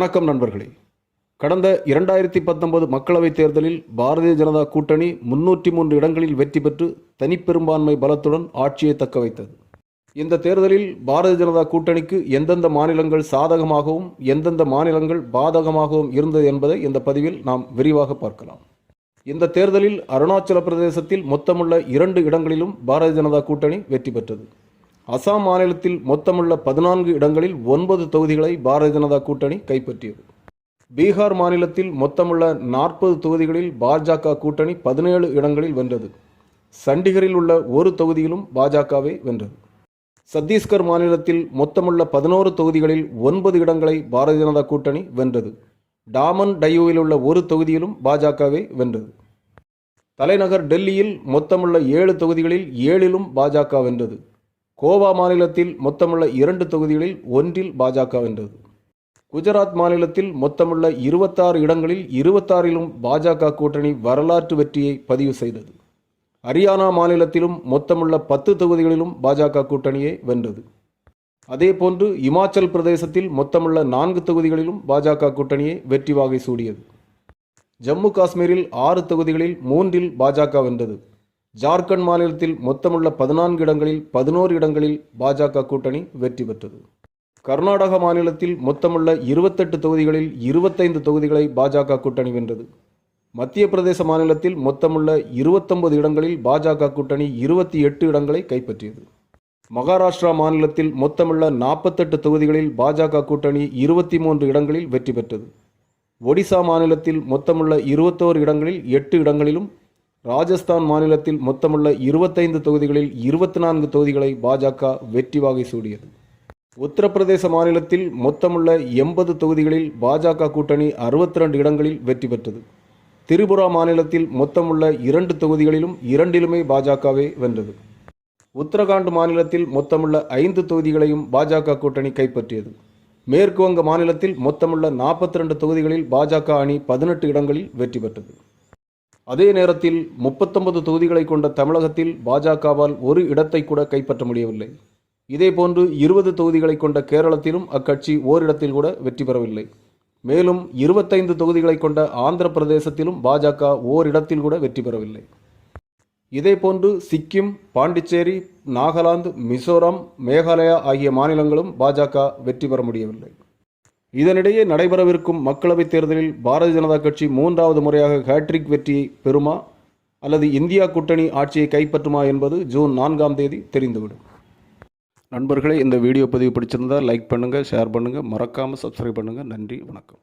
வணக்கம் நண்பர்களே. கடந்த இரண்டாயிரத்தி பத்தொன்பது மக்களவைத் தேர்தலில் பாரதிய ஜனதா கூட்டணி முன்னூற்றி மூன்று இடங்களில் வெற்றி பெற்று தனிப்பெரும்பான்மை பலத்துடன் ஆட்சியை தக்க வைத்தது. இந்த தேர்தலில் பாரதிய ஜனதா கூட்டணிக்கு எந்தெந்த மாநிலங்கள் சாதகமாகவும் எந்தெந்த மாநிலங்கள் பாதகமாகவும் இருந்தது என்பதை இந்த பதிவில் நாம் விரிவாக பார்க்கலாம். இந்த தேர்தலில் அருணாச்சல பிரதேசத்தில் மொத்தமுள்ள இரண்டு இடங்களிலும் பாரதிய ஜனதா கூட்டணி வெற்றி பெற்றது. அசாம் மாநிலத்தில் மொத்தமுள்ள பதினான்கு இடங்களில் ஒன்பது தொகுதிகளை பாரதிய ஜனதா கூட்டணி கைப்பற்றியது. பீகார் மாநிலத்தில் மொத்தமுள்ள நாற்பது தொகுதிகளில் பாஜக கூட்டணி பதினேழு இடங்களில் வென்றது. சண்டிகரில் உள்ள ஒரு தொகுதியிலும் பாஜகவே வென்றது. சத்தீஸ்கர் மாநிலத்தில் மொத்தமுள்ள பதினோரு தொகுதிகளில் ஒன்பது இடங்களை பாரதிய ஜனதா கூட்டணி வென்றது. டாமன் டையூவில் உள்ள ஒரு தொகுதியிலும் பாஜகவே வென்றது. தலைநகர் டெல்லியில் மொத்தமுள்ள ஏழு தொகுதிகளில் ஏழிலும் பாஜக வென்றது. கோவா மாநிலத்தில் மொத்தமுள்ள இரண்டு தொகுதிகளில் ஒன்றில் பாஜக வென்றது. குஜராத் மாநிலத்தில் மொத்தமுள்ள இருபத்தாறு இடங்களில் இருபத்தாறிலும் பாஜக கூட்டணி வரலாற்று வெற்றியை பதிவு செய்தது. ஹரியானா மாநிலத்திலும் மொத்தமுள்ள பத்து தொகுதிகளிலும் பாஜக கூட்டணியை வென்றது. அதேபோன்று இமாச்சல் பிரதேசத்தில் மொத்தமுள்ள நான்கு தொகுதிகளிலும் பாஜக கூட்டணியை வெற்றி வாகை சூடியது. ஜம்மு காஷ்மீரில் ஆறு தொகுதிகளில் மூன்றில் பாஜக வென்றது. ஜார்க்கண்ட் மாநிலத்தில் மொத்தமுள்ள பதினான்கு இடங்களில் பதினோரு இடங்களில் பாஜக கூட்டணி வெற்றி பெற்றது. கர்நாடக மாநிலத்தில் மொத்தமுள்ள இருபத்தெட்டு தொகுதிகளில் இருபத்தைந்து தொகுதிகளை பாஜக கூட்டணி வென்றது. மத்திய பிரதேச மாநிலத்தில் மொத்தமுள்ள இருபத்தொன்பது இடங்களில் பாஜக கூட்டணி இருபத்தி எட்டு இடங்களை கைப்பற்றியது. மகாராஷ்டிரா மாநிலத்தில் மொத்தமுள்ள நாற்பத்தெட்டு தொகுதிகளில் பாஜக கூட்டணி இருபத்தி மூன்று இடங்களில் வெற்றி பெற்றது. ஒடிசா மாநிலத்தில் மொத்தமுள்ள இருபத்தோரு இடங்களில் எட்டு இடங்களிலும் ராஜஸ்தான் மாநிலத்தில் மொத்தமுள்ள இருபத்தைந்து தொகுதிகளில் இருபத்தி நான்கு தொகுதிகளை பாஜக வெற்றி வாகை சூடியது. உத்தரப்பிரதேச மாநிலத்தில் மொத்தமுள்ள எண்பது தொகுதிகளில் பாஜக கூட்டணி அறுபத்தி ரெண்டு இடங்களில் வெற்றி பெற்றது. திரிபுரா மாநிலத்தில் மொத்தமுள்ள இரண்டு தொகுதிகளிலும் இரண்டிலுமே பாஜகவே வென்றது. உத்தரகாண்ட் மாநிலத்தில் மொத்தமுள்ள ஐந்து தொகுதிகளையும் பாஜக கூட்டணி கைப்பற்றியது. மேற்கு வங்க மாநிலத்தில் மொத்தமுள்ள நாற்பத்தி ரெண்டு தொகுதிகளில் பாஜக அணி பதினெட்டு இடங்களில் வெற்றி பெற்றது. அதே நேரத்தில் முப்பத்தொன்பது தொகுதிகளை கொண்ட தமிழகத்தில் பாஜகவால் ஒரு இடத்தை கூட கைப்பற்ற முடியவில்லை. இதேபோன்று இருபது தொகுதிகளை கொண்ட கேரளத்திலும் அக்கட்சி ஓரிடத்தில் கூட வெற்றி பெறவில்லை. மேலும் இருபத்தைந்து தொகுதிகளை கொண்ட ஆந்திர பிரதேசத்திலும் பாஜக ஓரிடத்தில் கூட வெற்றி பெறவில்லை. இதேபோன்று சிக்கிம் பாண்டிச்சேரி நாகாலாந்து மிசோரம் மேகாலயா ஆகிய மாநிலங்களும் பாஜக வெற்றி பெற முடியவில்லை. இதனிடையே நடைபெறவிருக்கும் மக்களவைத் தேர்தலில் பாரதிய ஜனதா கட்சி மூன்றாவது முறையாக ஹேட்ரிக் வெற்றியை பெறுமா அல்லது இந்தியா கூட்டணி ஆட்சியை கைப்பற்றுமா என்பது ஜூன் நான்காம் தேதி தெரிந்துவிடும். நண்பர்களே இந்த வீடியோ பதிவு பிடிச்சிருந்தால் லைக் பண்ணுங்கள் ஷேர் பண்ணுங்கள் மறக்காமல் சப்ஸ்கிரைப் பண்ணுங்கள் நன்றி வணக்கம்.